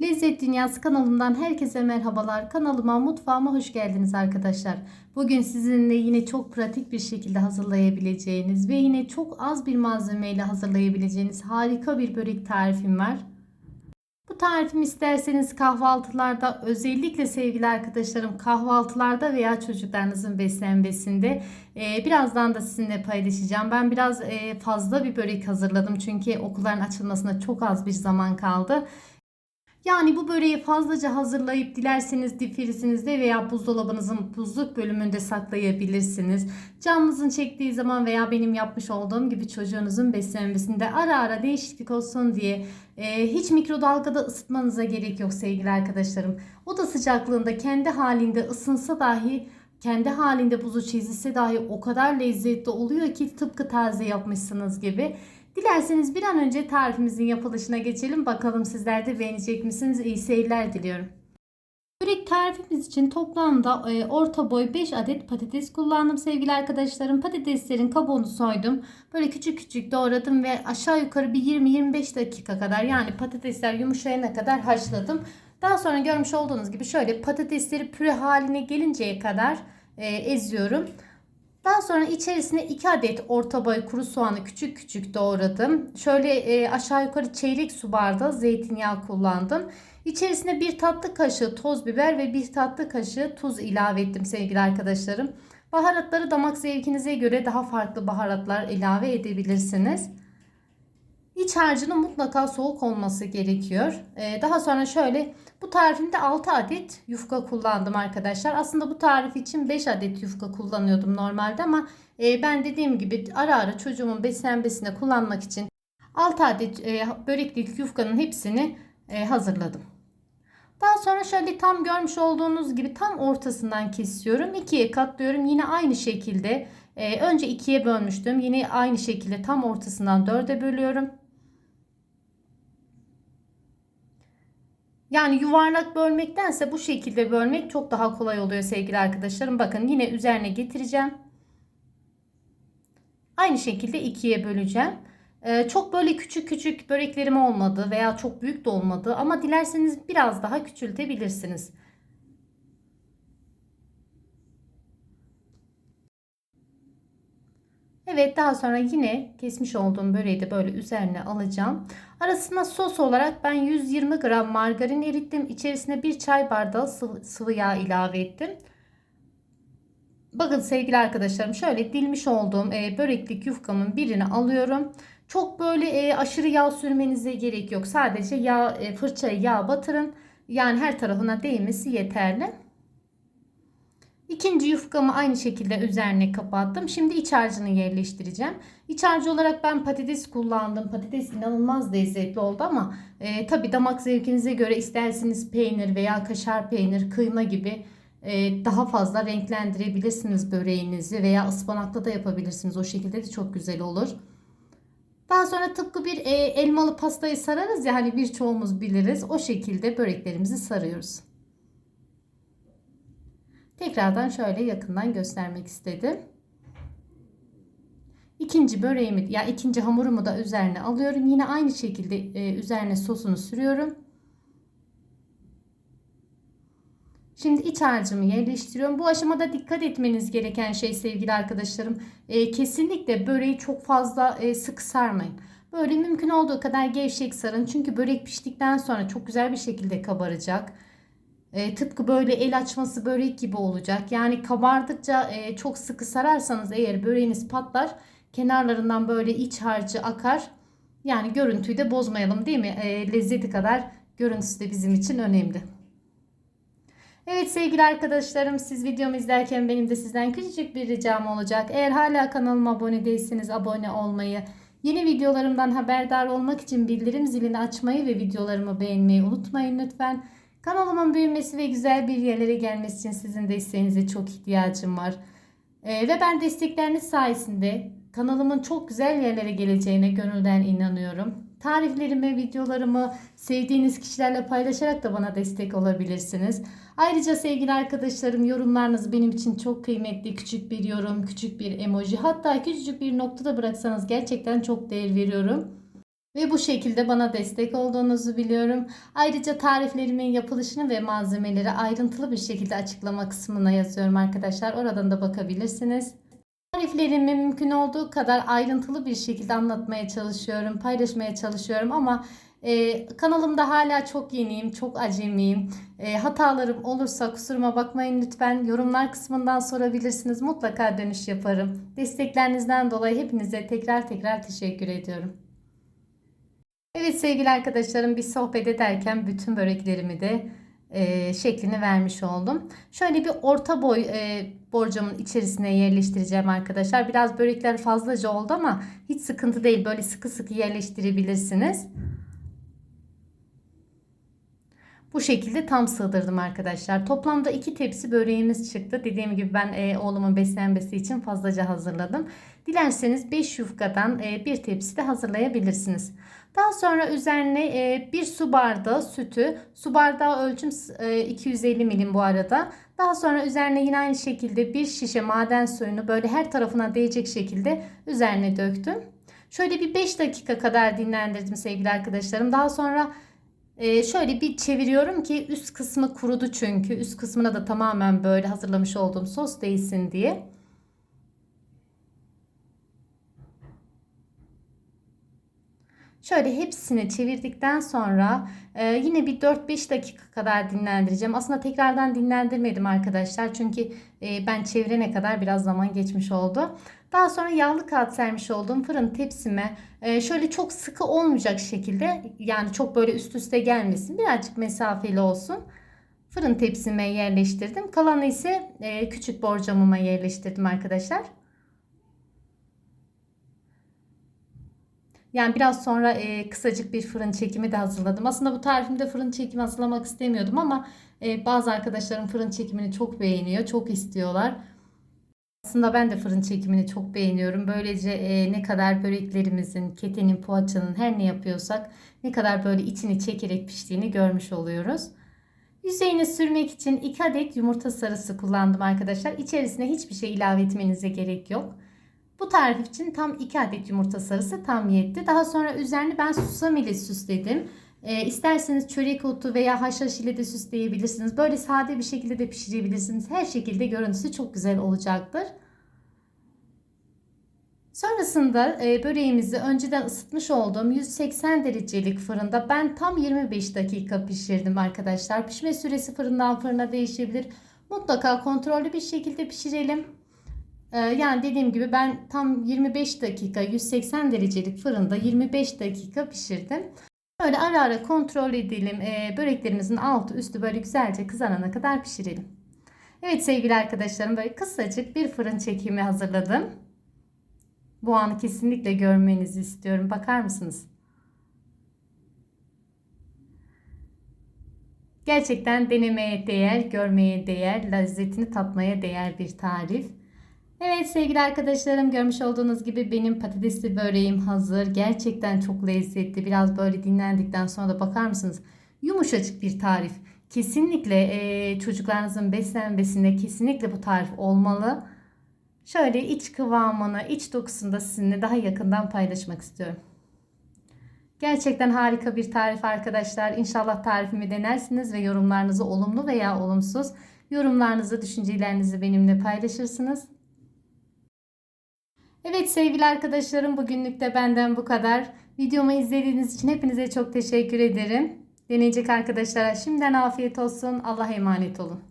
Lezzet Dünyası kanalımdan herkese merhabalar. Kanalıma, mutfağıma hoş geldiniz arkadaşlar. Bugün sizinle yine çok pratik bir şekilde hazırlayabileceğiniz ve yine çok az bir malzemeyle hazırlayabileceğiniz harika bir börek tarifim var. Bu tarifimi isterseniz kahvaltılarda özellikle sevgili arkadaşlarım kahvaltılarda veya çocuklarınızın beslenmesinde e, birazdan da sizinle paylaşacağım. Ben biraz e, fazla bir börek hazırladım çünkü okulların açılmasına çok az bir zaman kaldı. Yani bu böreği fazlaca hazırlayıp dilerseniz difrizinizde veya buzdolabınızın buzluk bölümünde saklayabilirsiniz. Canınızın çektiği zaman veya benim yapmış olduğum gibi çocuğunuzun beslenmesinde ara ara değişiklik olsun diye e, hiç mikrodalgada ısıtmanıza gerek yok sevgili arkadaşlarım. Oda sıcaklığında kendi halinde ısınsa dahi kendi halinde buzu çizilse dahi o kadar lezzetli oluyor ki tıpkı taze yapmışsınız gibi. Dilerseniz bir an önce tarifimizin yapılışına geçelim. Bakalım sizler de beğenecek misiniz? İyi seyirler diliyorum. Börek tarifimiz için toplamda e, orta boy 5 adet patates kullandım sevgili arkadaşlarım. Patateslerin kabuğunu soydum. Böyle küçük küçük doğradım ve aşağı yukarı bir 20-25 dakika kadar yani patatesler yumuşayana kadar haşladım. Daha sonra görmüş olduğunuz gibi şöyle patatesleri püre haline gelinceye kadar e, eziyorum. Daha sonra içerisine 2 adet orta boy kuru soğanı küçük küçük doğradım. Şöyle e, aşağı yukarı çeyrek su bardağı zeytinyağı kullandım. İçerisine bir tatlı kaşığı toz biber ve bir tatlı kaşığı tuz ilave ettim sevgili arkadaşlarım. Baharatları damak zevkinize göre daha farklı baharatlar ilave edebilirsiniz. İç harcının mutlaka soğuk olması gerekiyor. Ee, daha sonra şöyle bu tarifimde 6 adet yufka kullandım arkadaşlar. Aslında bu tarif için 5 adet yufka kullanıyordum normalde ama e, ben dediğim gibi ara ara çocuğumun beslenmesine kullanmak için 6 adet e, böreklik yufkanın hepsini e, hazırladım. Daha sonra şöyle tam görmüş olduğunuz gibi tam ortasından kesiyorum. ikiye katlıyorum. Yine aynı şekilde önce ikiye bölmüştüm. Yine aynı şekilde tam ortasından dörde bölüyorum. Yani yuvarlak bölmektense bu şekilde bölmek çok daha kolay oluyor sevgili arkadaşlarım. Bakın yine üzerine getireceğim. Aynı şekilde ikiye böleceğim. Ee, çok böyle küçük küçük böreklerim olmadı veya çok büyük de olmadı ama dilerseniz biraz daha küçültebilirsiniz. Evet daha sonra yine kesmiş olduğum böreği de böyle üzerine alacağım. Arasına sos olarak ben 120 gram margarin erittim. İçerisine bir çay bardağı sıvı, yağ ilave ettim. Bakın sevgili arkadaşlarım şöyle dilmiş olduğum e, böreklik yufkamın birini alıyorum. Çok böyle e, aşırı yağ sürmenize gerek yok. Sadece yağ e, fırçayı yağ batırın. Yani her tarafına değmesi yeterli. İkinci yufkamı aynı şekilde üzerine kapattım. Şimdi iç harcını yerleştireceğim. İç harcı olarak ben patates kullandım. Patates inanılmaz lezzetli oldu ama e, tabi damak zevkinize göre isterseniz peynir veya kaşar peynir, kıyma gibi e, daha fazla renklendirebilirsiniz böreğinizi veya ıspanaklı da yapabilirsiniz. O şekilde de çok güzel olur. Daha sonra tıpkı bir e, elmalı pastayı sararız ya hani birçoğumuz biliriz. O şekilde böreklerimizi sarıyoruz. Tekrardan şöyle yakından göstermek istedim. İkinci böreğimi ya ikinci hamurumu da üzerine alıyorum. Yine aynı şekilde e, üzerine sosunu sürüyorum. Şimdi iç harcımı yerleştiriyorum. Bu aşamada dikkat etmeniz gereken şey sevgili arkadaşlarım. E, kesinlikle böreği çok fazla e, sık sarmayın. Böyle mümkün olduğu kadar gevşek sarın. Çünkü börek piştikten sonra çok güzel bir şekilde kabaracak. E, tıpkı böyle el açması börek gibi olacak. Yani kabardıkça e, çok sıkı sararsanız eğer böreğiniz patlar. Kenarlarından böyle iç harcı akar. Yani görüntüyü de bozmayalım değil mi? E, lezzeti kadar görüntüsü de bizim için önemli. Evet sevgili arkadaşlarım siz videomu izlerken benim de sizden küçücük bir ricam olacak. Eğer hala kanalıma abone değilseniz abone olmayı, yeni videolarımdan haberdar olmak için bildirim zilini açmayı ve videolarımı beğenmeyi unutmayın lütfen. Kanalımın büyümesi ve güzel bir yerlere gelmesi için sizin desteğinize çok ihtiyacım var. Ee, ve ben destekleriniz sayesinde kanalımın çok güzel yerlere geleceğine gönülden inanıyorum. Tariflerimi, videolarımı sevdiğiniz kişilerle paylaşarak da bana destek olabilirsiniz. Ayrıca sevgili arkadaşlarım yorumlarınız benim için çok kıymetli. Küçük bir yorum, küçük bir emoji hatta küçücük bir nokta da bıraksanız gerçekten çok değer veriyorum. Ve bu şekilde bana destek olduğunuzu biliyorum. Ayrıca tariflerimin yapılışını ve malzemeleri ayrıntılı bir şekilde açıklama kısmına yazıyorum arkadaşlar. Oradan da bakabilirsiniz. Tariflerimi mümkün olduğu kadar ayrıntılı bir şekilde anlatmaya çalışıyorum, paylaşmaya çalışıyorum ama e, kanalımda hala çok yeniyim, çok acemiyim. E, hatalarım olursa kusuruma bakmayın lütfen. Yorumlar kısmından sorabilirsiniz. Mutlaka dönüş yaparım. Desteklerinizden dolayı hepinize tekrar tekrar teşekkür ediyorum. Evet sevgili arkadaşlarım bir sohbet ederken bütün böreklerimi de e, şeklini vermiş oldum. Şöyle bir orta boy e, borcamın içerisine yerleştireceğim arkadaşlar. Biraz börekler fazlaca oldu ama hiç sıkıntı değil. Böyle sıkı sıkı yerleştirebilirsiniz. Bu şekilde tam sığdırdım arkadaşlar. Toplamda iki tepsi böreğimiz çıktı. Dediğim gibi ben e, oğlumun beslenmesi için fazlaca hazırladım. Dilerseniz 5 yufkadan e, bir tepsi de hazırlayabilirsiniz. Daha sonra üzerine e, bir su bardağı sütü, su bardağı ölçüm e, 250 milim bu arada. Daha sonra üzerine yine aynı şekilde bir şişe maden suyunu böyle her tarafına değecek şekilde üzerine döktüm. Şöyle bir 5 dakika kadar dinlendirdim sevgili arkadaşlarım. Daha sonra ee, şöyle bir çeviriyorum ki üst kısmı kurudu çünkü. Üst kısmına da tamamen böyle hazırlamış olduğum sos değsin diye. Şöyle hepsini çevirdikten sonra e, yine bir 4-5 dakika kadar dinlendireceğim. Aslında tekrardan dinlendirmedim arkadaşlar. Çünkü e, ben çevirene kadar biraz zaman geçmiş oldu. Daha sonra yağlı kağıt sermiş olduğum fırın tepsime e, şöyle çok sıkı olmayacak şekilde yani çok böyle üst üste gelmesin. Birazcık mesafeli olsun. Fırın tepsime yerleştirdim. Kalanı ise e, küçük borcamıma yerleştirdim arkadaşlar. Yani biraz sonra e, kısacık bir fırın çekimi de hazırladım. Aslında bu tarifimde fırın çekimi hazırlamak istemiyordum ama e, bazı arkadaşlarım fırın çekimini çok beğeniyor, çok istiyorlar. Aslında ben de fırın çekimini çok beğeniyorum. Böylece e, ne kadar böreklerimizin, ketenin, poğaçanın her ne yapıyorsak ne kadar böyle içini çekerek piştiğini görmüş oluyoruz. Yüzeyine sürmek için 2 adet yumurta sarısı kullandım arkadaşlar. İçerisine hiçbir şey ilave etmenize gerek yok. Bu tarif için tam 2 adet yumurta sarısı tam yetti. Daha sonra üzerine ben susam ile süsledim. E, isterseniz çörek otu veya haşhaş ile de süsleyebilirsiniz. Böyle sade bir şekilde de pişirebilirsiniz. Her şekilde görüntüsü çok güzel olacaktır. Sonrasında e, böreğimizi önceden ısıtmış olduğum 180 derecelik fırında ben tam 25 dakika pişirdim arkadaşlar. Pişme süresi fırından fırına değişebilir. Mutlaka kontrollü bir şekilde pişirelim. E, yani dediğim gibi ben tam 25 dakika 180 derecelik fırında 25 dakika pişirdim. Böyle ara ara kontrol edelim. E, böreklerimizin altı üstü böyle güzelce kızarana kadar pişirelim. Evet sevgili arkadaşlarım böyle kısacık bir fırın çekimi hazırladım. Bu anı kesinlikle görmenizi istiyorum. Bakar mısınız? Gerçekten denemeye değer, görmeye değer, lezzetini tatmaya değer bir tarif. Evet sevgili arkadaşlarım görmüş olduğunuz gibi benim patatesli böreğim hazır. Gerçekten çok lezzetli. Biraz böyle dinlendikten sonra da bakar mısınız? Yumuşacık bir tarif. Kesinlikle e, çocuklarınızın beslenmesinde kesinlikle bu tarif olmalı. Şöyle iç kıvamını, iç dokusunu da sizinle daha yakından paylaşmak istiyorum. Gerçekten harika bir tarif arkadaşlar. İnşallah tarifimi denersiniz ve yorumlarınızı olumlu veya olumsuz yorumlarınızı, düşüncelerinizi benimle paylaşırsınız. Evet sevgili arkadaşlarım bugünlük de benden bu kadar. Videomu izlediğiniz için hepinize çok teşekkür ederim. Deneyecek arkadaşlara şimdiden afiyet olsun. Allah'a emanet olun.